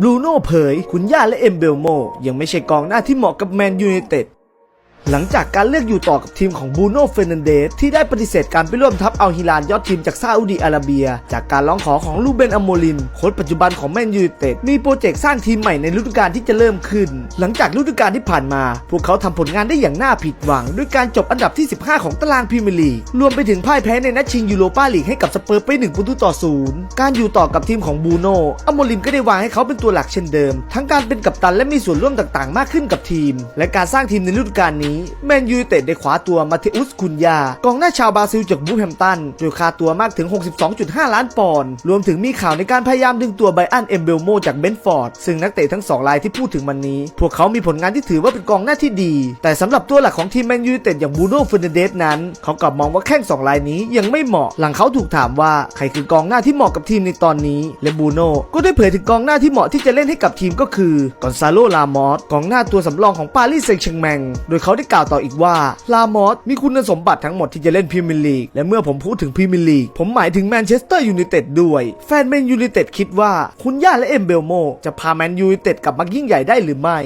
บรูโน่เผย คุณย่าและเอ็มเบลโมยังไม่ใช่กองหน้าที่เหมาะกับแมนยูไนเต็ด หลังจากการเลือกอยู่ต่อกับทีมของบูโน่เฟรนันเดสที่ได้ปฏิเสธการไปร่วมทัพอัลฮิลาลยอดทีมจากซาอุดีอาระเบีย จากการร้องขอของลูเบนอโมลินโค้ชปัจจุบันของแมนยูเต็ดมีโปรเจกต์สร้างทีมใหม่ในฤดูกาลที่จะเริ่มขึ้น หลังจากฤดูกาลที่ผ่านมา พวกเขาทำผลงานได้อย่างน่าผิดหวัง ด้วยการจบอันดับที่ 15 ของตารางพรีเมียร์ลีกรวมไปถึงพ่ายแพ้ในนัดชิงยูโรปาลีกให้กับสเปอร์ไป1ประตูต่อศูนย์การอยู่ต่อกับทีมของบูโน่อโมลินก็ได้วางให้เขาเป็นตัวหลักเช่นเดิม ทั้งการเป็นกัปตันและมีส่วนร่วมต่างๆ มากขึ้นกับทีม และการสร้างทีมในฤดูกาลนี้แมนยูเต็ดได้คว้าตัวมาเทอุสคุนยากองหน้าชาวบราซิลจากบูแฮมตันโดยค่าตัวมากถึง 62.5 ล้านปอนด์รวมถึงมีข่าวในการพยายามดึงตัวไบอันเอมเบลโมจากเบนฟอร์ดซึ่งนักเตะทั้งสองรายที่พูดถึงวันนี้ พวกเขามีผลงานที่ถือว่าเป็นกองหน้าที่ดี แต่สำหรับตัวหลักของทีมแมนยูเต็ดอย่างบูโน่เฟร์นันเดสนั้น เขากลับมองว่าแข้งสองรายนี้ยังไม่เหมาะหลังเขาถูกถามว่าใครคือกองหน้าที่เหมาะกับทีมในตอนนี้และบูโน่ก็ได้เผยถึงกองหน้าที่เหมาะที่จะเล่นให้กับทีมก็คือกอนซาโลลามอสกองหน้าตัวสำรองของปารีสแซงต์แชร์แมงโดยเขาได้กล่าวต่ออีกว่าลามอสมีคุณสมบัติทั้งหมดที่จะเล่นพรีเมียร์ลีกและเมื่อผมพูดถึงพรีเมียร์ลีกผมหมายถึงแมนเชสเตอร์ยูไนเต็ดด้วย แฟนแมนยูไนเต็ดคิดว่าคุณย่าและเอ็มเบลโมจะพาแมนยูไนเต็ดกลับมายิ่งใหญ่ได้หรือไม่